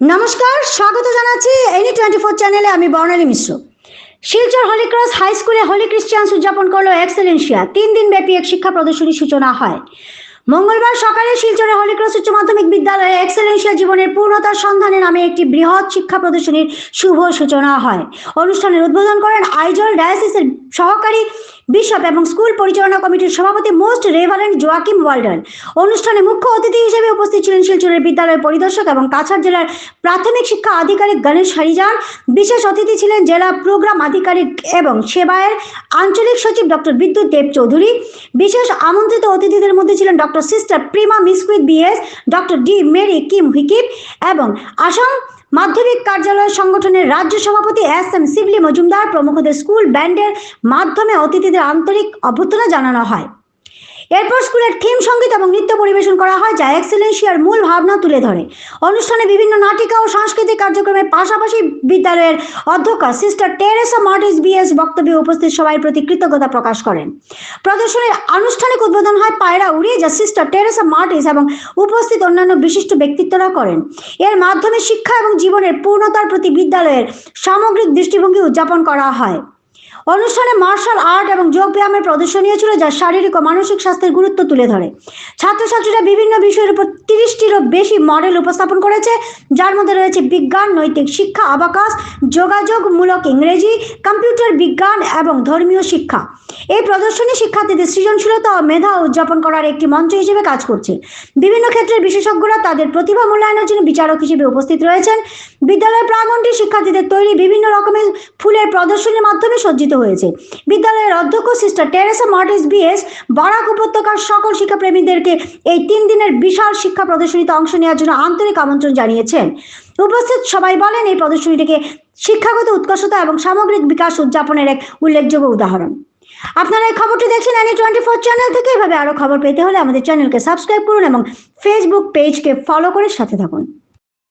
নমস্কার, স্বাগত জানাচ্ছি এনি টোয়েন্টি ফোর চ্যানেলে আমি Barnali Mishra. Silchar Holy Cross high স্কুলে হলি ক্রিশ্চিয়ান্স উদযাপন করল এক্সেলেন্সিয়া। তিন দিন ব্যাপী এক শিক্ষা প্রদর্শনীর সূচনা হয়। মঙ্গলবার সকালে শিলচরে হলিক্রস উচ্চ মাধ্যমিক বিদ্যালয়ে এক্সেলেন্সিয়া জীবনের পূর্ণতার সন্ধানে নামে একটি বৃহৎ শিক্ষা প্রদর্শনীর শুভ সূচনা হয়। অনুষ্ঠানের উদ্বোধন করেন আইজল ডায়াসিসের সহকারী বিশপ এবং স্কুল পরিচালনা কমিটির সভাপতি মোস্ট রেভারেন্ট জোয়াকিম ওয়াল্ডন। অনুষ্ঠানে মুখ্য অতিথি হিসেবে উপস্থিত ছিলেন শিলচরের বিদ্যালয়ের পরিদর্শক এবং কাছাড় জেলার প্রাথমিক শিক্ষা আধিকারিক গণেশ হরিজান। বিশেষ অতিথি ছিলেন জেলা প্রোগ্রাম আধিকারিক এবং সেবায়ের আঞ্চলিক সচিব ডক্টর বিদ্যুৎ দেব চৌধুরী। বিশেষ আমন্ত্রিত অতিথিদের মধ্যে ছিলেন doctor sister Prima Misquith BS, doctor D Mary Kim হুইকিপ এবং আসাম মাধ্যমিক কার্যালয় সংগঠনের রাজ্য সভাপতি এস এম শিবলি মজুমদার প্রমুখদের স্কুল ব্যান্ডের মাধ্যমে অতিথিদের আন্তরিক অভ্যর্থনা জানানো হয়। এরপর স্কুলের থিম সংগীত এবং নৃত্য পরিবেশন করা হয়, যা এক্সেলেন্সিয়ার মূল ভাবনা তুলে ধরে। অনুষ্ঠানে বিভিন্ন নাটিকা ও সাংস্কৃতিক কার্যক্রমের পাশাপাশি বিদ্যালয়ের অধ্যক্ষ সিস্টার টেরেসা মার্টিস বিএস বক্তব্যে উপস্থিত সবাই প্রতি কৃতজ্ঞতা প্রকাশ করেন। প্রদর্শনীর আনুষ্ঠানিক উদ্বোধন হয় পায়রা উড়িয়ে, যা সিস্টার টেরেসা মার্টিস এবং উপস্থিত অন্যান্য বিশিষ্ট ব্যক্তিত্বরা করেন। এর মাধ্যমে শিক্ষা এবং জীবনের পূর্ণতার প্রতি বিদ্যালয়ের সামগ্রিক দৃষ্টিভঙ্গি উদযাপন করা হয়। অনুষ্ঠানে মার্শাল আর্ট এবং যোগ ব্যায়ামের প্রদর্শনীয় ছিল যা শারীরিক ও মানসিক স্বাস্থ্যের গুরুত্ব তুলে ধরে। ছাত্রছাত্রীরা বিভিন্ন বিষয়ের উপর তিরিশটিরও বেশি মডেল উপস্থাপন করেছে, যার মধ্যে রয়েছে বিজ্ঞান, নৈতিক শিক্ষা আবাকাশ যোগাযোগমূলক ইংরেজি, কম্পিউটার বিজ্ঞান এবং ধর্মীয় শিক্ষা। এই প্রদর্শনী শিক্ষার্থীদের সৃজনশীলতা ও মেধা উদযাপন করার একটি মঞ্চ হিসেবে কাজ করছে। বিভিন্ন ক্ষেত্রের বিশেষজ্ঞরা তাদের প্রতিভা মূল্যায়নের জন্য বিচারক হিসেবে উপস্থিত রয়েছেন। বিদ্যালয়ের প্রাঙ্গণটি শিক্ষার্থীদের তৈরি বিভিন্ন রকমের ফুলের প্রদর্শনীর মাধ্যমে সজ্জিত হয়েছে। বিদ্যালয়ের অধ্যক্ষ sister Teresa Martis BS Barak উপত্যকার সকল শিক্ষাপ্রেমীদেরকে এই তিন দিনের বিশাল শিক্ষা প্রদর্শনীতে অংশ নেওয়ার জন্য আন্তরিক আমন্ত্রণ জানিয়েছেন। উপস্থিত সবাই বলেন, এই প্রদর্শনীটিকে শিক্ষাগত উৎকর্ষতা এবং সামগ্রিক বিকাশ উদযাপনের এক উল্লেখযোগ্য উদাহরণ। আপনারা এই খবরটি দেখছেন এনি টোয়েন্টি ফোর চ্যানেল থেকে। এভাবে আরও খবর পেতে হলে আমাদের চ্যানেলকে সাবস্ক্রাইব করুন এবং ফেসবুক পেজকে ফলো করে সাথে থাকুন।